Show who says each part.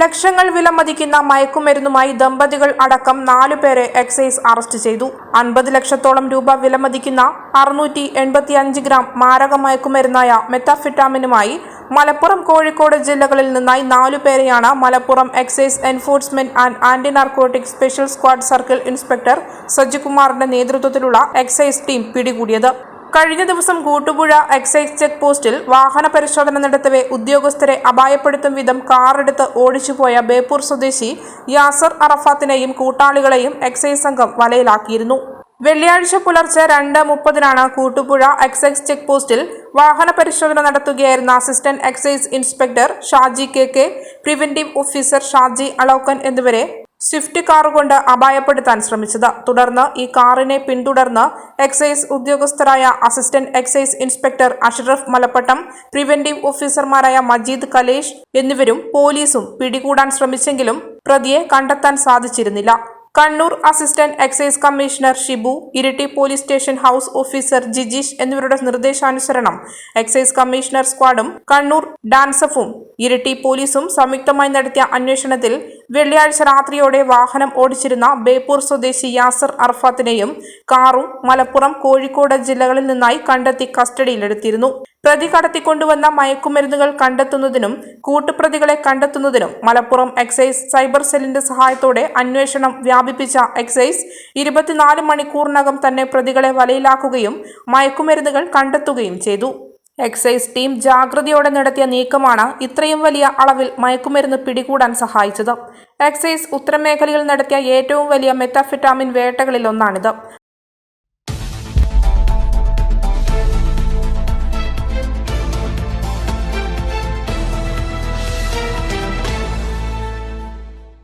Speaker 1: ലക്ഷങ്ങൾ വിലമതിക്കുന്ന മയക്കുമരുന്നുമായി ദമ്പതികൾ അടക്കം നാലുപേരെ എക്സൈസ് അറസ്റ്റ് ചെയ്തു. അൻപത് ലക്ഷത്തോളം രൂപ വിലമതിക്കുന്ന അറുന്നൂറ്റി എൺപത്തി അഞ്ച് ഗ്രാം മാരക മയക്കുമരുന്നായ മെത്താഫിറ്റാമിനുമായി മലപ്പുറം കോഴിക്കോട് ജില്ലകളിൽ നിന്നായി നാലുപേരെയാണ് Malappuram excise enforcement and anti narcotic special squad circle inspector സജികുമാറിന്റെ നേതൃത്വത്തിലുള്ള എക്സൈസ് ടീം പിടികൂടിയത്. കഴിഞ്ഞ ദിവസം കൂട്ടുപുഴ എക്സൈസ് ചെക്ക് പോസ്റ്റിൽ വാഹന പരിശോധന നടത്തവെ ഉദ്യോഗസ്ഥരെ അപായപ്പെടുത്തും വിധം കാറെടുത്ത് ഓടിച്ചുപോയ ബേപ്പൂർ സ്വദേശി യാസർ അറഫാത്തിനെയും കൂട്ടാളികളെയും എക്സൈസ് സംഘം വലയിലാക്കിയിരുന്നു. വെള്ളിയാഴ്ച പുലർച്ചെ രണ്ട് മുപ്പതിനാണ് കൂട്ടുപുഴ എക്സൈസ് ചെക്ക് പോസ്റ്റിൽ വാഹന പരിശോധന നടത്തുകയായിരുന്ന assistant excise inspector Shaji K K preventive officer Shaji Alokkan എന്നിവരെ സ്വിഫ്റ്റ് കാറുകൊണ്ട് അപായപ്പെടുത്താൻ ശ്രമിച്ചത്. തുടർന്ന് ഈ കാറിനെ പിന്തുടർന്ന് excise ഉദ്യോഗസ്ഥരായ assistant excise inspector Ashraf Malappattam preventive ഓഫീസർമാരായ മജീദ് കലേഷ് എന്നിവരും പോലീസും പിടികൂടാൻ ശ്രമിച്ചെങ്കിലും പ്രതിയെ കണ്ടെത്താൻ സാധിച്ചിരുന്നില്ല. Kannur assistant excise commissioner Shibu Iritty police station house officer Jijeesh എന്നിവരുടെ നിർദ്ദേശാനുസരണം എക്സൈസ് കമ്മീഷണർ സ്ക്വാഡും കണ്ണൂർ ഡാൻസഫും ഇരിട്ടി പോലീസും സംയുക്തമായി നടത്തിയ അന്വേഷണത്തിൽ വെള്ളിയാഴ്ച രാത്രിയോടെ വാഹനം ഓടിച്ചിരുന്ന ബേപ്പൂർ സ്വദേശി യാസർ അർഫാത്തിനെയും കാറും മലപ്പുറം കോഴിക്കോട് ജില്ലകളിൽ നിന്നായി കണ്ടെത്തി കസ്റ്റഡിയിലെടുത്തിരുന്നു. പ്രതി കടത്തിക്കൊണ്ടുവന്ന മയക്കുമരുന്നുകൾ കണ്ടെത്തുന്നതിനും കൂട്ടുപ്രതികളെ കണ്ടെത്തുന്നതിനും മലപ്പുറം എക്സൈസ് സൈബർ സെല്ലിന്റെ സഹായത്തോടെ അന്വേഷണം വ്യാപിപ്പിച്ച എക്സൈസ് ഇരുപത്തിനാല് മണിക്കൂറിനകം തന്നെ പ്രതികളെ വലയിലാക്കുകയും മയക്കുമരുന്നുകൾ കണ്ടെത്തുകയും ചെയ്തു. എക്സൈസ് ടീം ജാഗ്രതയോടെ നടത്തിയ നീക്കമാണ് ഇത്രയും വലിയ അളവിൽ മയക്കുമരുന്ന് പിടികൂടാൻ സഹായിച്ചത്. എക്സൈസ് ഉത്തരമേഖലയിൽ നടത്തിയ ഏറ്റവും വലിയ മെത്തഫെറ്റാമിൻ വേട്ടകളിൽ ഒന്നാണിത്.